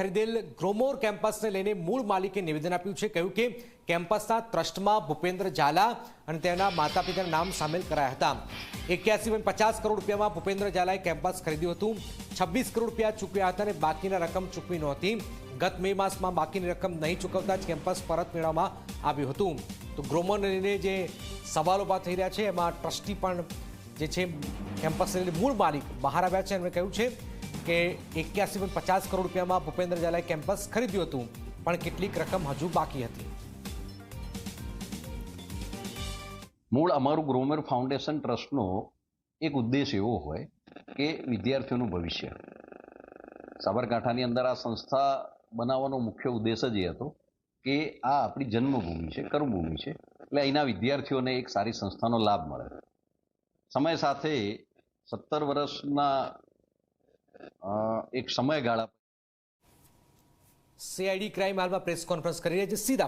ખરીદેલ ગ્રોમોર કેમ્પસને લઈને મૂળ માલિકે નિવેદન આપ્યું છે. કહ્યું કે કેમ્પસના ટ્રસ્ટમાં ભૂપેન્દ્ર ઝાલા અને તેના માતા પિતાના નામ સામેલ કરાયા હતા. એક્યાસી પોઈન્ટ પચાસ કરોડ રૂપિયામાં ભૂપેન્દ્ર ઝાલાએ કેમ્પસ ખરીદ્યું હતું. છવ્વીસ કરોડ રૂપિયા ચૂકવ્યા હતા અને બાકીના રકમ ચૂકવી નહોતી. ગત મે માસમાં બાકીની રકમ નહીં ચૂકવતા જ કેમ્પસ પરત મેળવવામાં આવ્યું હતું. તો ગ્રોમરને લઈને જે સવાલો ઊભા થઈ રહ્યા છે, એમાં ટ્રસ્ટી પણ જે છે, કેમ્પસને લઈને મૂળ માલિક બહાર આવ્યા છે એમણે કહ્યું છે કે એક્યાસી પોઈન્ટ પચાસ કરોડ રૂપિયામાં ભૂપેન્દ્ર ઝાલાએ કેમ્પસ ખરીદ્યું હતું, પણ કેટલીક રકમ હજુ બાકી હતી. મૂળ અમારું ગ્રોમર ફાઉન્ડેશન ટ્રસ્ટનો એક ઉદ્દેશ એવો હોય કે વિદ્યાર્થીઓનું ભવિષ્ય. સાબરકાંઠાની અંદર આ સંસ્થા બનાવવાનો મુખ્ય ઉદ્દેશ જ એ હતો કે આ આપણી જન્મભૂમિ છે, કર્મભૂમિ છે, એટલે અહીંના વિદ્યાર્થીઓને એક સારી સંસ્થાનો લાભ મળે. સમય સાથે સત્તર વર્ષના એક સમયગાળા સીઆઈડી ક્રાઇમ હાલમાં પ્રેસ કોન્ફરન્સ કરી રહી છે. સીધા